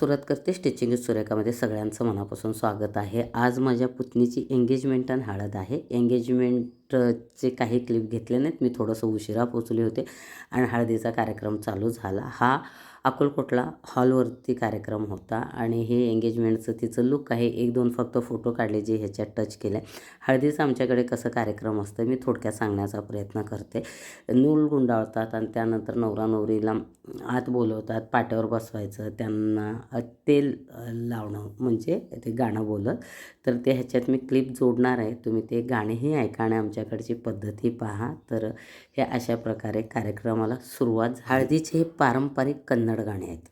सुरुवात करते स्टिचिंग सुरेखामध्ये सगळ्यांचं मनापासून स्वागत आहे. आज माझ्या पुतणीची एंगेजमेंट आणि हळद आहे. एंगेजमेंटचे काही क्लिप घेतले नाहीत. मी थोडंसं उशिरा पोचले होते आणि हळदीचा कार्यक्रम चालू झाला. हा अकोलकोटला हॉलवरती कार्यक्रम होता आणि हे एंगेजमेंटचं तिचं लुक आहे. एक दोन फक्त फोटो काढले जे ह्याच्यात टच केले हळदीचं आमच्याकडे कसं कार्यक्रम असतं मी थोडक्यात सांगण्याचा प्रयत्न करते. नूल गुंडाळतात आणि त्यानंतर नवरा नवरीला आत बोलवतात पाट्यावर बसवायचं त्यांना तेल लावणं म्हणजे ते गाणं बोलत. तर ते ह्याच्यात मी क्लिप जोडणार आहे. तुम्ही ते गाणेही ऐका आणि आमच्याकडची पद्धती पहा. तर हे अशा प्रकारे कार्यक्रमाला सुरुवात. हळदीचे हे पारंपरिक कन्न गाणे आहेत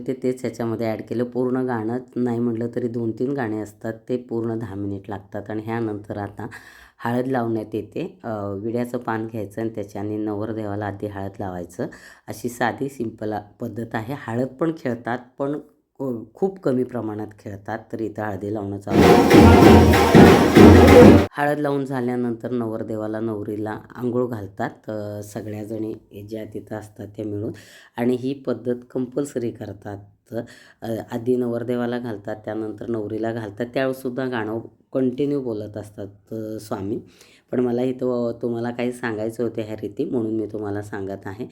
होते तेच ह्याच्यामध्ये ॲड केलं. पूर्ण गाणं नाही म्हटलं तरी दोन तीन गाणे असतात ते पूर्ण दहा मिनिट लागतात. आणि ह्यानंतर आता हळद लावण्यात येते. विड्याचं पान घ्यायचं आणि त्याच्याने नवरदेवाला आधी हळद लावायचं. अशी साधी सिंपल पद्धत आहे. हळद पण खेळतात पण खूप कमी प्रमाणात खेळतात. तर इथं हळदी लावणं चालू हळद लावून झाल्यानंतर नवरदेवाला नवरीला आंघोळ घालतात सगळ्याजणी ज्या तिथं असतात त्या मिळून. आणि ही पद्धत कंपल्सरी करतात. आधी नवरदेवाला घालतात त्यानंतर नवरीला घालतात. त्यावेळेसुद्धा गाणं कंटिन्यू बोलत असतात स्वामी. पण मला इथं तुम्हाला काही सांगायचं होते ह्या रीती म्हणून मी तुम्हाला सांगत आहे.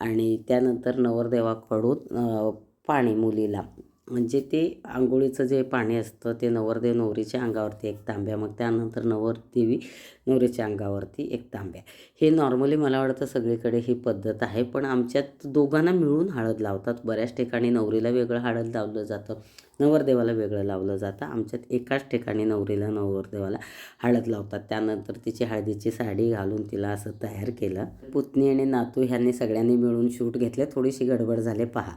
आणि त्यानंतर नवरदेवाकडून पाणी मुलीला म्हणजे ते आंघोळीचं जे पाणी असतं ते नवरदेव नवरीच्या अंगावरती एक तांब्या मग त्यानंतर नवरदेवी नवरीच्या अंगावरती एक तांब्या. हे नॉर्मली मला वाटतं सगळीकडे ही पद्धत आहे पण आमच्यात दोघांना मिळून हळद लावतात. बऱ्याच ठिकाणी नवरीला वेगळं हळद लावलं जातं नवरदेवाला वेगळं लावलं जातं. आमच्यात एकाच ठिकाणी नवरीला नवरदेवाला हळद लावतात. त्यानंतर तिची हळदीची साडी घालून तिला असं तयार केलं. पुतणी आणि नातू ह्यांनी सगळ्यांनी मिळून शूट घेतले. थोडीशी गडबड झाले पहा.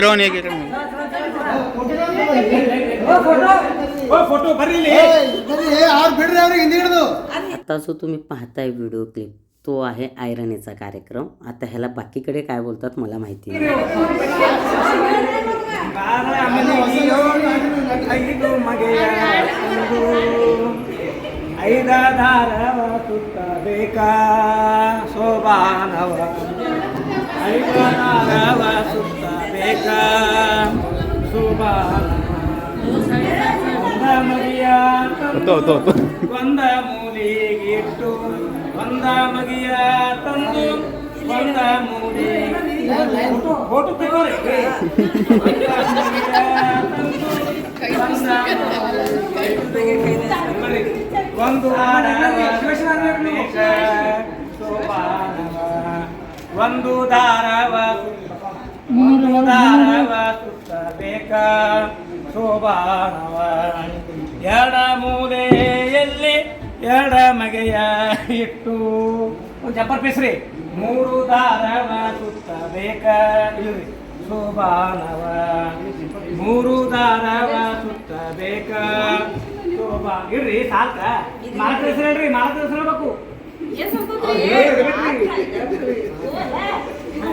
रोन तुम्ही पाहताय व्हिडिओ क्लिप तो आहे आयरणीचा कार्यक्रम. आता ह्याला बाकीकडे काय बोलतात मला माहिती आहे ಮಾನವ ಅರಿವನಾಗವ ಸುತ್ತ ಬೇಕ ಒಂದ ಮಗಿಯ ಒಂದ ಮೂಲಿಗಿಟ್ಟು ಒಂದ ಮಗಿಯ ತಂದು ಒಂದ ಮೂಲಿ ಫೋಟೋ ಒಂದು ವಾರ ಒಂದ ಒಂದು ದಾರವ ಮೂರು ಒಂದು ದಾರವ ಸುತ್ತಬೇಕ. ಶೋಭಾನವ ಎಡ ಮೂಲೆಯಲ್ಲಿ ಎಡ ಮಗೆಯ ಇಟ್ಟು. ಜಪರ್ ಪೀಸ್ರಿ. ಮೂರು ದಾರವ ಸುತ್ತಬೇಕ. ಇಲ್ರಿ ಶೋಭಾನವ ಮೂರು ದಾರವ ಸುತ್ತಬೇಕ. ಶೋಭಾ ಇರ್ರಿ ಸಾಕ ಮಾಲಕ ಹೆಸರು ಹೇಳ್ರಿ ಮಾಲಕ ಹೆಸರು ಹೇಳ್ಬೇಕು.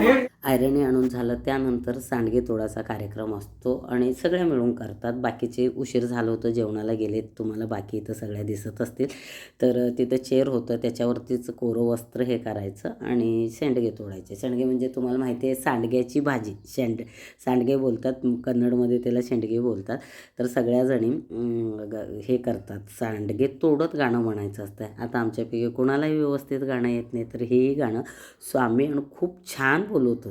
ಏನ್ आयरणी आणून झालं त्यानंतर सांडगे तोडाचा कार्यक्रम असतो आणि सगळ्या मिळून करतात. बाकीचे उशीर झालं होतं जेवणाला गेले तुम्हाला बाकी इथं सगळ्या दिसत असतील. तर तिथं चेअर होतं त्याच्यावरतीच कोरं वस्त्र हे करायचं आणि शेंडगे तोडायचे. शेंडगे म्हणजे तुम्हाला माहिती आहे सांडग्याची भाजी. शेंड सांडगे बोलतात कन्नडमध्ये त्याला शेंडगे बोलतात. तर सगळ्याजणी ग- हे करतात. सांडगे तोडत गाणं म्हणायचं असतं. आता आमच्यापैकी कोणालाही व्यवस्थित गाणं येत नाही तर हेही गाणं स्वामी आणि खूप छान बोलवतो.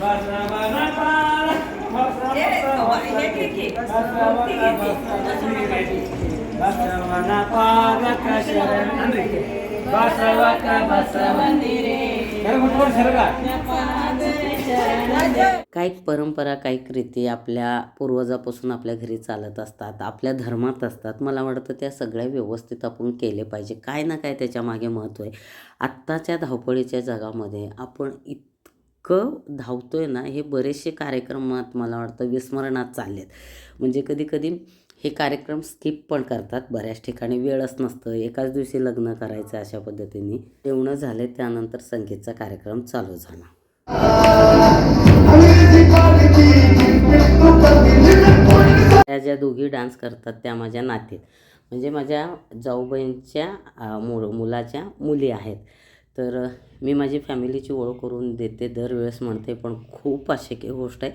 ಬಸವನ ಪಾಲ ಹೊಸ ಬಸವನ ಪಾಲಕ ಶರಣ ಅಂದ್ರೆ ಬಸವಕ ಬಸವನಿರೇ ಶರಗ काही परंपरा काही रीती आपल्या पूर्वजापासून आपल्या घरी चालत असतात आपल्या धर्मात असतात. मला वाटतं त्या सगळ्या व्यवस्थित आपण केले पाहिजे. काय ना काय त्याच्यामागे महत्त्व आहे. आत्ताच्या धावपळीच्या जगामध्ये आपण इतकं धावतो आहे ना हे बरेचसे कार्यक्रमात मला वाटतं विस्मरणात चाललेत. म्हणजे कधी कधी हे कार्यक्रम स्किप पण करतात बऱ्याच ठिकाणी. वेळच नसतं. एकाच दिवशी लग्न करायचं अशा पद्धतीने. जेवणं झाले त्यानंतर संगीतचा कार्यक्रम चालू झाला. त्या ज्या दोघी डान्स करतात त्या माझ्या नातीत. म्हणजे माझ्या जाऊबाईंच्या मु मुलाच्या मुली आहेत. तर मी माझी फॅमिलीची ओळख करून देते दरवेळेस म्हणते पण खूप अशी गोष्ट आहे.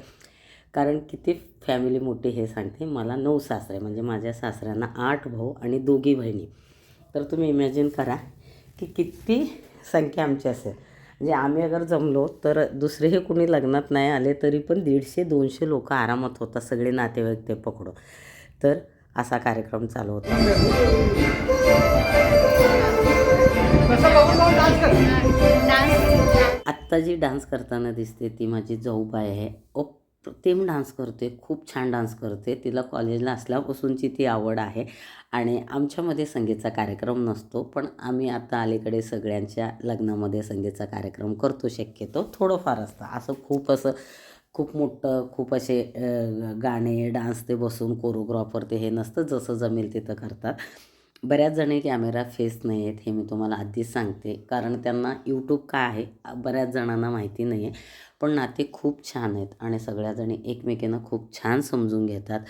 कारण किती फॅमिली मोठी हे सांगते मला नऊ सासरे म्हणजे माझ्या सासऱ्यांना आठ भाऊ आणि दोघी बहिणी. तर तुम्ही इमॅजिन करा की किती संख्या आमची असेल. म्हणजे आम्ही अगर जमलो तर दुसरेही कुणी लग्नात नाही आले तरी पण दीडशे दोनशे लोक आरामात होतात सगळे नातेवाईक ते पकडून. तर असा कार्यक्रम चालू होता. आत्ता जी डान्स करताना दिसते ती माझी जाऊबाई आहे. अप्रतिम डान्स करते खूप छान डान्स करते तिला कॉलेजला असल्यापासूनची ती आवड आहे. आणि आमच्यामध्ये संगीतचा कार्यक्रम नसतो पण आम्ही आता अलीकडे सगळ्यांच्या लग्नामध्ये संगीतचा कार्यक्रम करतो शक्यतो. थोडंफार असतं. असं खूप असं खूप मोठं खूप असे गाणे डान्स ते बसून कोरिओग्राफर ते हे नसतं जसं जमेल तिथं करतात. बऱ्याच जणी कॅमेरा फेस नाही आहेत हे मी तुम्हाला आधीच सांगते. कारण त्यांना यूट्यूब काय आहे बऱ्याच जणांना माहिती नाही आहे. पण नाते खूप छान आहेत आणि सगळ्याजणी एकमेकींना खूप छान समजून घेतात.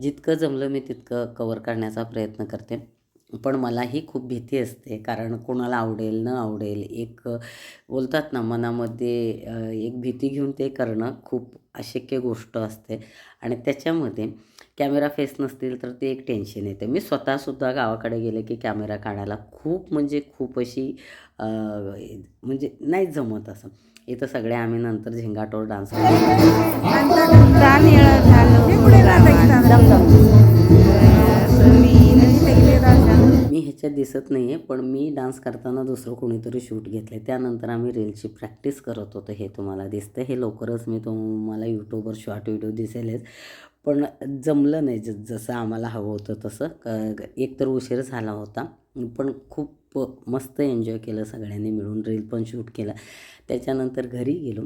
जितकं जमलं मी तितकं कवर करण्याचा प्रयत्न करते. पण मलाही खूप भीती असते कारण कोणाला आवडेल न आवडेल एक बोलतात ना मनामध्ये एक भीती घेऊन ते करणं खूप अशक्य गोष्ट असते. आणि त्याच्यामध्ये कॅमेरा फेस नसतील तर ते एक टेन्शन येते. मी स्वतःसुद्धा गावाकडे गेले की कॅमेरा काढायला खूप म्हणजे खूप अशी म्हणजे नाही जमत असं. इथं सगळे आम्ही नंतर झिंगाटोर डान्स मी ह्याच्यात दिसत नाही आहे पण मी डान्स करताना दुसरं कोणीतरी शूट घेतले त्यानंतर आम्ही रीलची प्रॅक्टिस करत होतो. हे तुम्हाला दिसतं हे लवकरच मी तुम्हाला यूट्यूबवर शॉर्ट व्हिडिओ दिसेलच. पण जमलं नाही ज जसं आम्हाला हवं होतं तसं. क एकतर उशीर झाला होता. पण खूप मस्त एन्जॉय केलं सगळ्यांनी मिळून. रील पण शूट केला. त्याच्यानंतर घरी गेलो.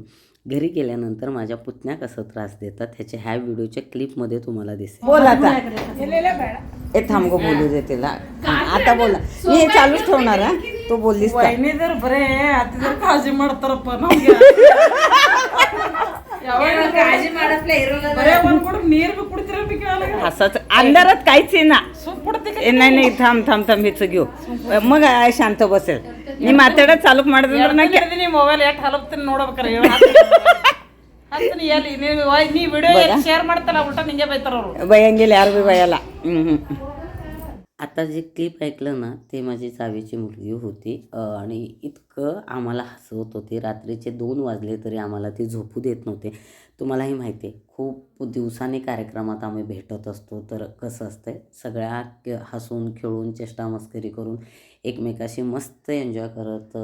घरी गेल्यानंतर माझ्या पुतण्या कसं त्रास देतात ह्याच्या ह्या व्हिडिओच्या क्लिपमध्ये तुम्हाला दिसेल. बोला आता. हे थांबगो बोलू दे तिला. आता बोला. मी हे चालूच ठेवणार हा? तू बोललीस जर बरे आता जर काळजी मडतर पण ಕಾಳಜಿ ಮಾಡಪ್ಲೆ ಇರಲ್ಲ ಬರೇ ಒಂದ್ ಬಿ ಥಮ್ ಥಮ್ ಥಮ್ ಹಿಚ್ಚಗಿವು ಮಗ ಶಾಂತ ಬಸ್ಸೆ ನೀ ಮಾತಾಡೋದು ಚಾಲೂಕ್ ಮಾಡಿದ್ರೆ ಕೇಳಿದೀನಿ ಮೊಬೈಲ್ ಎಷ್ಟು ಹಲಪ್ತೀನಿ ನೋಡ್ಬೇಕಾರ ನೀ ವಿಡಿಯೋ ಶೇರ್ ಮಾಡ್ತಲ್ಲ ಊಟ ನಿಂಗೆ ಬೈತಾರ ಅವರು. ಬೈಯಂಗಿಲ್ಲ ಯಾರು ಬಿ ಬೈಯಲ್ಲ. ಹ್ಞೂ ಹ್ಞೂ आता जे क्लिप ऐकलं ना ते माझी जावेची मुलगी होती. आणि इतकं आम्हाला हसवत होते. रात्रीचे दोन वाजले तरी आम्हाला ती झोपू देत नव्हते. तुम्हालाही माहिती आहे खूप दिवसांनी कार्यक्रमात आम्ही भेटत असतो. तर कसं असतंय सगळ्या क- हसून खेळून चेष्टा मस्करी करून एकमेकाशी मस्त एन्जॉय करत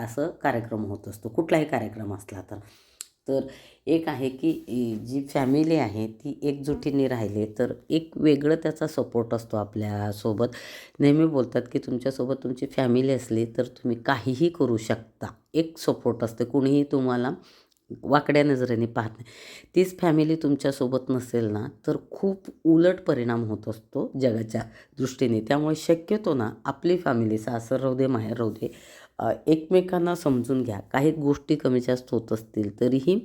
असं कार्यक्रम होत असतो. कुठलाही कार्यक्रम असला तर. तर एक आहे की जी फॅमिली आहे ती एकजुटीने राहिली तर एक वेगळं त्याचा सपोर्ट असतो आपल्यासोबत. नेहमी बोलतात की तुमच्यासोबत तुमची फॅमिली असली तर तुम्ही काहीही करू शकता. एक सपोर्ट असते. कुणीही तुम्हाला वाकड्या नजरेने पाहत नाही. तीच फॅमिली तुमच्यासोबत नसेल ना तर खूप उलट परिणाम होत असतो जगाच्या दृष्टीने. त्यामुळे शक्यतो ना आपली फॅमिली सासर राहू दे माहेर राहू दे एकमेकांना समजून घ्या. काही गोष्टी कमी जास्त होत असतील तरीही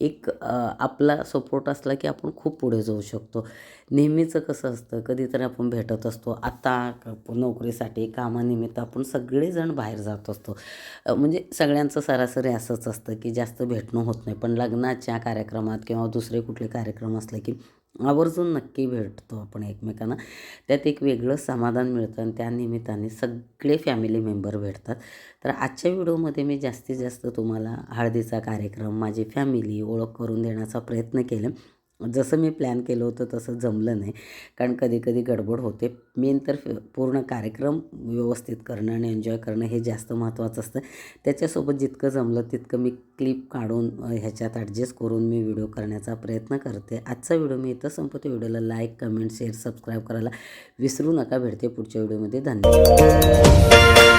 एक आपला सपोर्ट असला की आपण खूप पुढे जाऊ शकतो. नेहमीचं कसं असतं कधीतरी आपण भेटत असतो आता नोकरीसाठी कामानिमित्त आपण सगळेजण बाहेर जात असतो. म्हणजे सगळ्यांचं सरासरी असंच असतं की जास्त भेटणं होत नाही. पण लग्नाच्या कार्यक्रमात किंवा दुसरे कुठले कार्यक्रम असले की आवर्जून नक्की भेटतो आपण एकमेकांना. त्यात एक वेगळं समाधान मिळतं आणि त्या निमित्ताने सगळे फॅमिली मेंबर भेटतात. तर आजच्या व्हिडिओमध्ये मी जास्तीत जास्त तुम्हाला हळदीचा कार्यक्रम माझी फॅमिली ओळख करून देण्याचा प्रयत्न केला. जसं मी प्लॅन केलं होतं तसं जमलं नाही. कारण कधी कधी गडबड होते. मेन तर पूर्ण कार्यक्रम व्यवस्थित करणं आणि एन्जॉय करणं हे जास्त महत्त्वाचं असतं. त्याच्यासोबत जितकं जमलं तितकं मी क्लिप काढून ह्याच्यात ॲडजस्ट करून मी व्हिडिओ करण्याचा प्रयत्न करते. आजचा व्हिडिओ मी इथं संपतो व्हिडिओला लाईक कमेंट शेअर सबस्क्राईब करायला विसरू नका. भेटते पुढच्या व्हिडिओमध्ये धन्यवाद.